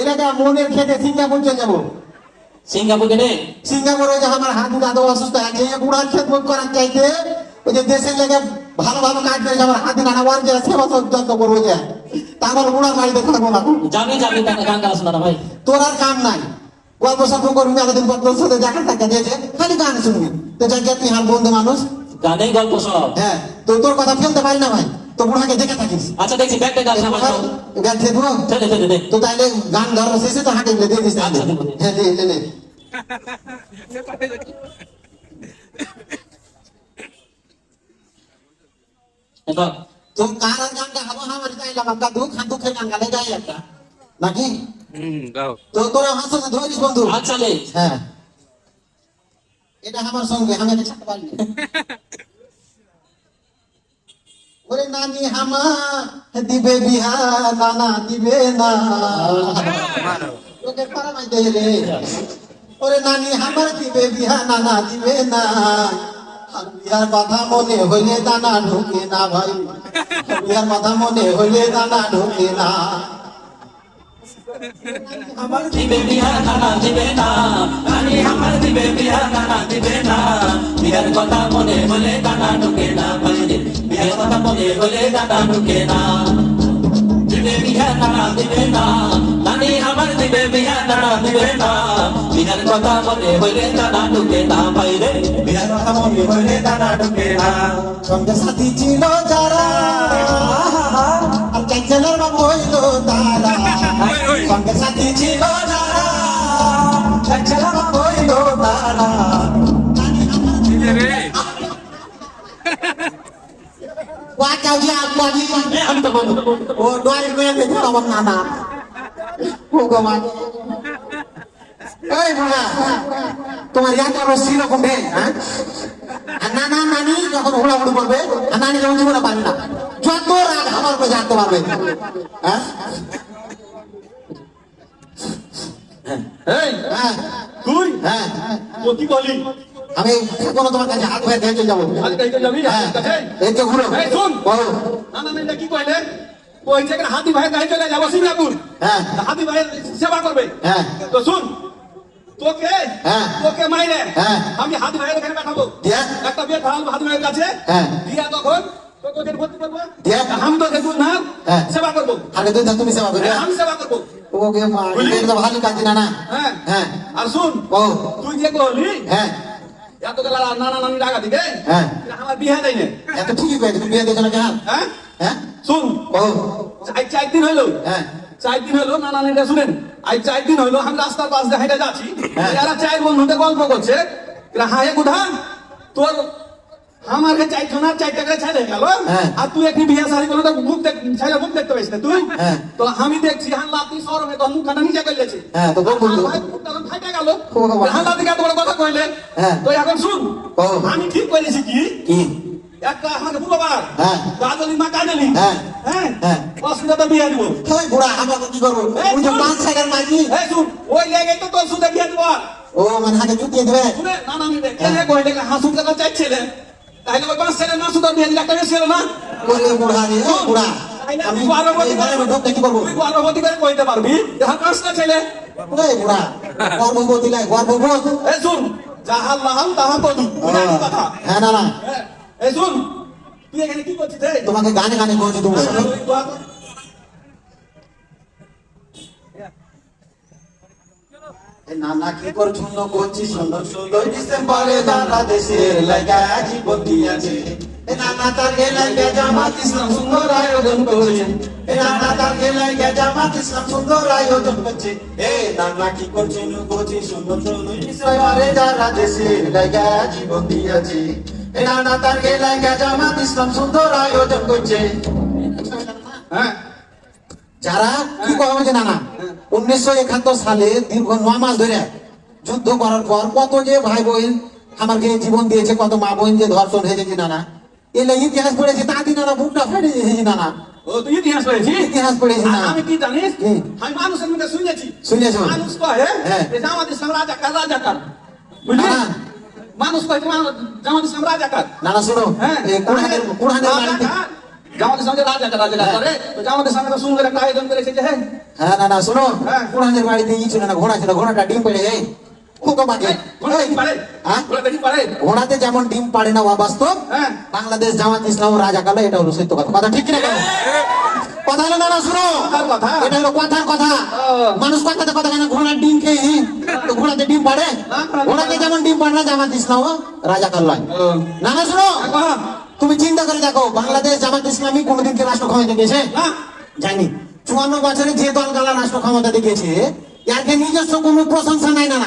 এলাকা মনের খেতে সিঙ্গাপুর চলে যাব সিঙ্গাপুর কেটে সিঙ্গাপুর ওই আমার হাতি দাদু অসুস্থ আছে বুড়ার খেত মুখ করার চাইতে ওই যে দেশের লেগে ভালো ভালো কাজ করে আমার হাতি নানা যে সেবা যত্ন করব যে। তারপর বুড়ার বাড়িতে থাকব না। যাবি যাবি গান গান গান শোনা ভাই। তোর আর কাম নাই। গল্প সল্প করবি এতদিন পর তোর সাথে দেখা দিয়েছে খালি গান শুনবি। তো যাকে তুই হার বন্ধু মানুষ। গানেই গল্প হ্যাঁ তো তোর কথা ফেলতে পারি না ভাই। তো বুড়াকে দেখে থাকিস আচ্ছা দেখছি ব্যাগটা গান শোনা ভাই গান খেয়ে দেবো দে দে দে দে তো তাইলে গান ধরো শেষে তো হাঁটে দিয়ে দিস তাহলে। আচ্ছা, দেবো। হ্যাঁ দে দে দে। এবার। তো কার আর গানটা হাবো আমার চাইলাম আমরা দুঃখ হাত দুঃখের গান গালে যাই একটা। নাকি? হুম গাও। তো তোরা হাসো না ধরিস বন্ধু। আচ্ছা লে হ্যাঁ। এটা আমার সঙ্গে আমি এটা ছাড়তে পারি না। ওরে নানি হামা দিবে বিহা নানা দিবে না। লোকের পাড়া মাইতে রে। ওরে নানি হামার দিবে বিহা নানা দিবে না। বিহার কথা মনে হইলে দানা ঢুকে না ভাই। বিহার কথা মনে হইলে দানা ঢুকে না। আমার দিবে বিহা নানা দিবে না। রানী আমার দিবে বিহা নানা দিবে না। বিহার কথা মনে হলে দানা ঢুকে না ভাই বিহার কথা মনে হলে দানা ঢুকে না। দিবে বিহা নানা দিবে না। রানী আমার দিবে বিহা নানা দিবে না। বিহার কথা মনে হলে দানা ঢুকে না ভাই রে বিহার কথা মনে হলে দানা ঢুকে না। সঙ্গে সাথী ছিল যারা। ওয়াটাও যে আব্বাজি আমি তো বলব ও ডোয়ারি করে দেখো আমার নানা ভগবান এই বুড়া তোমার ইয়াটা আবার সেরকম হ্যাঁ। আর নানা নানি যখন হুড়াহুড়ি করবে আর নানি যখন জীবনে পারবে না যত রাগ আমার উপরে জানতে পারবে হ্যাঁ এই হ্যাঁ তুই? হ্যাঁ। তো কি বলি? আমি কোনো তোমার কাছে হাত হয়ে দিয়ে যাব। হ্যাঁ। এই তো ঘুরো। বলো। কি কইলে? ওই হাতি চলে যাব হ্যাঁ। হাতি ভাই সেবা করবে। হ্যাঁ। তো শুন তোকে হ্যাঁ। তোকে মাইরে হ্যাঁ। আমি হাতি ভাইয়ের এখানে পাঠাবো। একটা বিয়ে ঢালবো হাতি ভাইয়ের কাছে। হ্যাঁ। দিয়া তখন তোকে ওখানে ভর্তি করব। আমি তোকে দুধ না হ্যাঁ। সেবা করব। তুমি সেবা করবে। আমি সেবা করব। ওকে ভালো কাজ না না হ্যাঁ। হ্যাঁ। আর শুন তুই যে করলি হ্যাঁ। এত গেলা নানা নানি টাকা দিবে হ্যাঁ। আমার বিয়ে দেয় না এত ঠিকই কয়েছে তুমি বিয়ে দেখো না কেন হ্যাঁ? হ্যাঁ? শুন। ও চার দিন হলো হ্যাঁ। চার দিন হলো নানা না শুনেন। আজ চার দিন হইল আমি রাস্তার পাশ দিয়ে হেঁটে যাচ্ছি। হ্যাঁ। এরা চার বন্ধুতে গল্প করছে। হায় গুধা তোর আমার কাছে জনের চারটা করে ছেলে গেল। হ্যাঁ। আর তুই একটি বিয়ে শাড়ি করল মুখ দেখ ছেলে মুখ দেখতে পাইস না তুই? হ্যাঁ। তো আমি দেখছি হাল্লা তুই সরমে তো মুখখানা নিচে করলেছে হ্যাঁ, তো বল। ফাইটা গেল। ও বাবা। এত বড় কথা কইলে? হ্যাঁ। তো এখন শুন আমি ঠিক করেছি কি? কি? একটা আমাকে বুড়োবার হ্যাঁ। গাজলি মা গাজলি হ্যাঁ। হ্যাঁ। হ্যাঁ। অসুবিধা তো বিয়ে দিব। ওই বুড়া আমাকে কি করব। ওই যে পাঁচ সাইকেল মাঝি এই শুন ওই লেগে তো তোর সুদে বিয়ে দিব। ও মানে হাতে চুটিয়ে দেবে। না না আমি দেখে। কই হাসুর কথা চাইছিলে তাহলে ওই পাঁচ ছেলে না বিয়ে দিলে একটা মেয়ে ছিল না? ওরে বুড়া বুড়া। আমি গর্ভবতী করে ঢুকতে কি করব? গর্ভবতী করে কইতে পারবি? যাহা পাঁচটা ছেলে। ওই বুড়া গর্ভবতী লাই গর্ভবতী। এ শুন যাহা লাহাল তাহা বুঝলি কথা। হ্যাঁ না না। এ শুন তুই এখানে কি করছিস রে? তোমাকে গানে গানে কইছি তুমি। নানা কি করছ না করছি সুন্দর সুন্দর ডিসেম্বরে দাদা দেশের লাগা জীবন দিয়েছে। নানা তার গেলাই জামাত ইসলাম সুন্দর আয়োজন করেছে। নানা তার গেলাই জামাত ইসলাম সুন্দর আয়োজন করছে। এ নানা কি করছ করছি সুন্দর সুন্দর ডিসেম্বরে দাদা দেশের লাগা জীবন দিয়েছে। নানা তার গেলাই জামাত ইসলাম সুন্দর আয়োজন করছে। হ্যাঁ। যারা কি করা নানা? উনিশশো একাত্তর সালে দীর্ঘ ন মাস ধরে যুদ্ধ করার পর কত যে ভাই বোন আমাকে জীবন দিয়েছে কত মা বোন যে ধর্ষণ হয়েছে নানা। এলে ইতিহাস পড়েছে তাঁতি নানা বুকটা ফেটে গেছে নানা। ও তুই ইতিহাস পড়েছিস ইতিহাস পড়েছি না। আমি কি জানিস? আমি মানুষের মুখে শুনেছি। শুনেছো? মানুষ কহে হ্যাঁ। যে জামাত ইসলাম রাজাকার রাজাকার। বুঝলি? মানুষ কহে যে মা- জামাত ইসলাম নানা শোনো। হ্যাঁ। জামাতের সঙ্গে রাজা রাজা রাজা করে তো জামাতের সঙ্গে তো সুন্দর একটা আয়োজন করেছে যে হ্যাঁ? হ্যাঁ না না শোনো হ্যাঁ। বাড়িতে ই ছিল না ঘোড়া ছিল ঘোড়াটা ডিম পেড়ে ঘোড়াতে যেমন ডিম পাড়ে না বাস্তব। বাংলাদেশ জামাত ইসলাম রাজা কালো এটা হলো সত্য কথা। কথা ঠিক কিনা কথা হলো না না শুনো। এটা হলো কথার কথা। মানুষ কথাতে কথা কেন ঘোড়ার ডিম খেয়ে তো ঘোড়াতে ডিম পাড়ে? ঘোড়াতে যেমন ডিম পাড়ে না জামাত ইসলাম রাজা কাল না না শুনো। তুমি চিন্তা করে দেখো বাংলাদেশ জামাত ইসলামী কোনোদিন কি রাষ্ট্র ক্ষমতা না। জানি চুয়ান্ন বছরে যে দল গালা রাষ্ট্র ক্ষমতা দেখিয়েছে ইয়াকে নিজস্ব কোনো প্রশংসা নাই না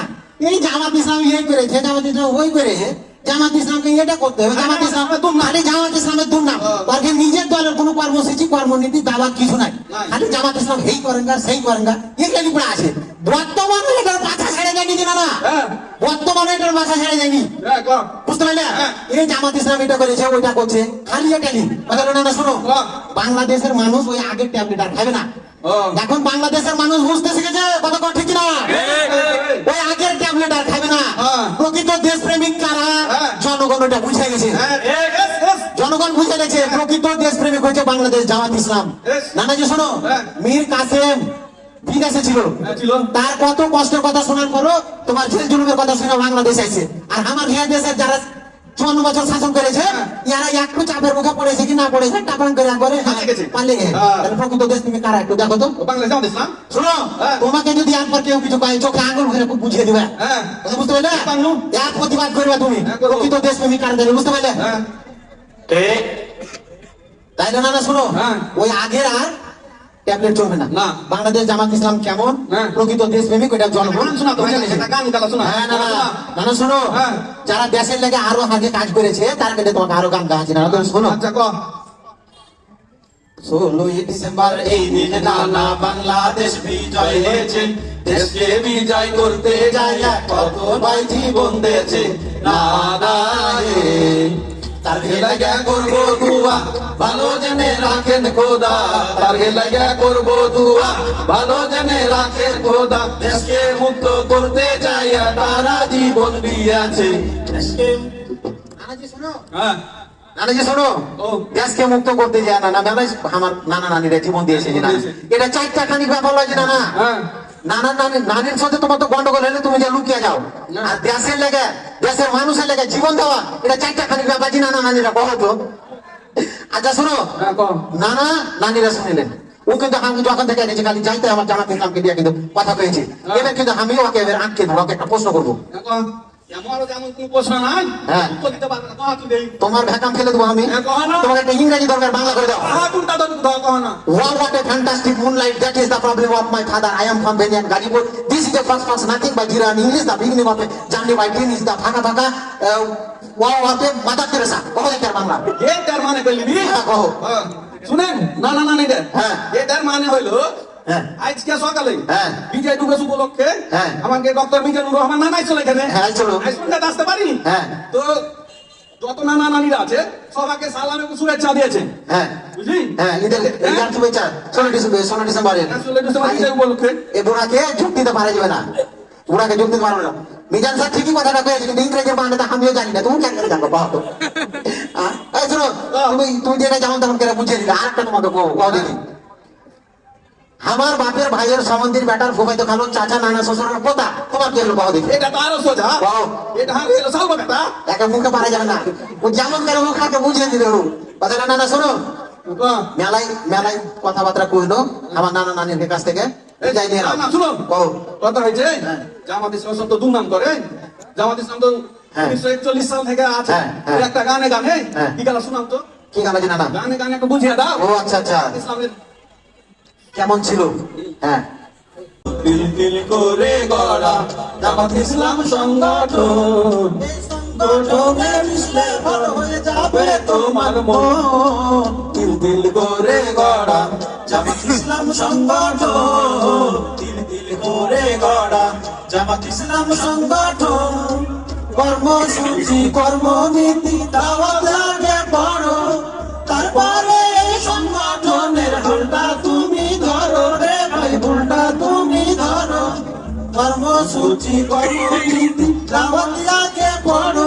এই জামাত ইসলাম এই করেছে জামাত ইসলাম ওই করেছে জামাত ইসলামকে এটা করতে হবে। জামাত ইসলাম খালি জামাত ইসলামের দুর্নাম। তাকে নিজের দলের কোনো কর্মসূচি কর্মনীতি দাবার কিছু নাই। খালি জামাত ইসলাম এই করেন সেই করেন এগুলি আছে। বর্তমানে এটার মাথা ছেড়ে যায়নি না? হ্যাঁ। বর্তমানে এটার মাথা ছেড়ে যায়নি হ্যাঁ। বুঝতে পারলে? হ্যাঁ। এই জামাত ইসলাম এটা করেছে ওইটা করছে খালি এটা কথা না শোনো। বাংলাদেশের মানুষ ওই আগের ট্যাবলেট আর খাবে না। এখন বাংলাদেশের মানুষ বুঝতে শিখেছে কথা কথা ঠিক না ওই আগের ট্যাবলেট আর খাবে না। হ্যাঁ। প্রকৃত দেশপ্রেমিক কারা? হ্যাঁ। জনগণ ওটা বুঝে গেছে। হ্যাঁ। জনগণ বুঝে গেছে প্রকৃত দেশপ্রেমিক হচ্ছে বাংলাদেশ জামাত ইসলাম. নানাজি শোনো। হ্যাঁ। মীর কাসেম বিদেশে ছিল। হ্যাঁ, ছিল। তার কত কষ্টের কথা শোনার পরও তোমার জেল জুলুমের কথা শুনে বাংলাদেশ আইছে আর আমার হিয়া দেশের যারা চুয়ান্ন বছর শাসন করেছে ইয়ারা একটু চাপের মুখে পড়েছে কি না পড়েছে টাপান করে একবারে গেছে। হ্যাঁ। প্রকৃত দেশ তুমি কারা একটু দেখো তো। শোনো হ্যাঁ। তোমাকে যদি একবার কেউ কিছু কয় চোখে আঙুল ঘুরে খুব বুঝিয়ে দিবে। হ্যাঁ। বুঝতে পারলে? এক প্রতিবাদ করবে তুমি। হ্যাঁ, দেশ তুমি কারা দেবে বুঝতে পারলে? হ্যাঁ। তাই না না শোনো। হ্যাঁ। ওই আগের আর ট্যাবলেট চলবে না? না। বাংলাদেশ জামাত ইসলাম কেমন? হ্যাঁ। প্রকৃত দেশপ্রেমিক ওটা জনগণ। শোনা হ্যাঁ, হ্যাঁ, না না না, না না শোনো। যারা দেশের লেগে আরও আগে কাজ করেছে তার কাছে তোমাকে আরও গান গাওয়া আছে না শোনো। আচ্ছা ষোলোই ডিসেম্বর এই দিন নানা বাংলাদেশ বিজয় হয়েছে। দেশকে বিজয় করতে যায় কত ভাই জীবন দিয়েছে। তার লাগা করব দুয়া। ভালো জেনে রাখেন খোদা। তার লাগা করব দুয়া। ভালো জেনে রাখেন খোদা। দেশকে মুক্ত করতে তারা জীবন দিয়েছে। দেশকে নানাজি শোনো। হ্যাঁ। নানাজি শোনো। ও। দেশকে মুক্ত করতে যায় না। না মেলায় আমার নানা নানিরা জীবন দিয়েছে যে না এটা চারটা খানিক ব্যাপার লাগে না না নানা নানি নানির সাথে তোমার তো গন্ডগোল হলে তুমি যে লুকিয়ে যাও। আর দেশের লেগে দেশের মানুষের লেগে জীবন দেওয়া এটা চারটা খানি বাজি নানা নানিরা বলো তো। আচ্ছা শোনো। হ্যাঁ কহ নানা নানিরা শুনিলেন। ও কিন্তু আমি যখন থেকে এনেছি খালি যাইতে আমার জানাতে ইসলামকে দিয়ে কিন্তু কথা কয়েছি। হ্যাঁ। এবার কিন্তু আমি ওকে এবার দেবো ওকে একটা প্রশ্ন করব। হ্যাঁ কহ আমারও যেমন কোনো প্রশ্ন নাই হ্যাঁ। উত্তর দিতে পারবে না কহ তুই দেই তোমার ভ্যাকাম ফেলে দেবো আমি হ্যাঁ, কহ না। তোমাকে একটা ইংরেজি দরকার বাংলা করে দাও আহা কোনটা তো দাও কহ না Wow, what a fantastic moonlight. That is the problem of my father. I am from Benyan Garipur. This is the first first nothing by Jira in English. The beginning of a journey by train is the Bhaka Bhaka. Uh, wow, what a Mother Teresa. কখন এটার বাংলা? এ তার মানে কইলি নি হ্যাঁ, কহ। হ্যাঁ। শুনেন না না না না এটা হ্যাঁ। এটার মানে হইল হ্যাঁ। আজকে সকালে হ্যাঁ। বিজয় দিবস উপলক্ষে হ্যাঁ। আমাকে ডক্টর মিজানুর রহমান এখানে হ্যাঁ, আসতে পারিনি হ্যাঁ। তো যত নানা নানিরা আছে সবাইকে সালাম এবং শুভেচ্ছা দিয়েছে। হ্যাঁ। বুঝলি? হ্যাঁ, ঈদের ঈদের শুভেচ্ছা। ষোলো ডিসেম্বর, ষোলো ডিসেম্বরের। হ্যাঁ, ষোলো ডিসেম্বর বিজয় উপলক্ষে। এ বুড়াকে যোগ দিতে পারা যাবে না। বুড়াকে যোগ দিতে পারবে না। মিজান স্যার ঠিকই কথাটা কয়েছে কিন্তু ইংরেজির বাংলাটা আমিও জানি না। তুমি কেন করে জানব পাও তো। শোনো তুমি তুমি যেটা যেমন তেমন বুঝিয়ে দিলে আরেকটা তোমাকে দেখি আমার বাপের ভাইয়ের সম্বন্ধীর বেটার ফুফাইতো খালো চাচা নানা শ্বশুরের পোতা। তোমার কি হলো পাও দেখি এটা তো আরও সোজা। বাহ। এটা হার হইল সালবা বেটা। একে মুখে পারা যাবে না। ও যেমন করে মুখাকে বুঝিয়ে দিলে ও। কথাটা নানা শোনো। মেলাই মেলাই কথাবার্তা কইলো আমার নানা নানির কাছ থেকে। যাই নিয়ে না, শুনো। কও কথা হয়েছে? হ্যাঁ। জামাত ইসলাম তো দুর্নাম করে। জামাত ইসলাম তো হ্যাঁ। উনিশশো একচল্লিশ সাল থেকে আছে। হ্যাঁ, একটা গানে গানে। কি গালা শুনাম তো? কি গান আছে নানা? গানে গানে একটু বুঝিয়ে দাও। ও আচ্ছা আচ্ছা। ইসলামের কেমন ছিল? হ্যাঁ। করে গড়া, জামাত ইসলাম সংগঠন। ইসলাম সংগঠন। তিল গড়া ইসলাম কর্মসূচি, কর্মনীতি তারপরে সংগঠনের হালটা কর্মনীতি দাওয়াত লাগে বড়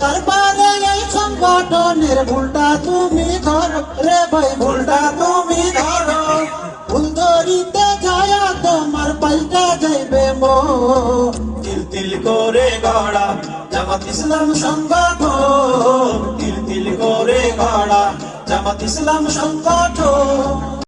তারপরে এই সংগঠনের ভুলটা তুমি ধরো। রে ভাই, ভুলটা তুমি ধরো। ভুল ধরিতে যায় তোমার পাল্টা যাইবে মো। তিল তিল করে গড়া জামাত ইসলাম সংগঠন। তিল তিল করে গড়া জামাত ইসলাম সংগঠন।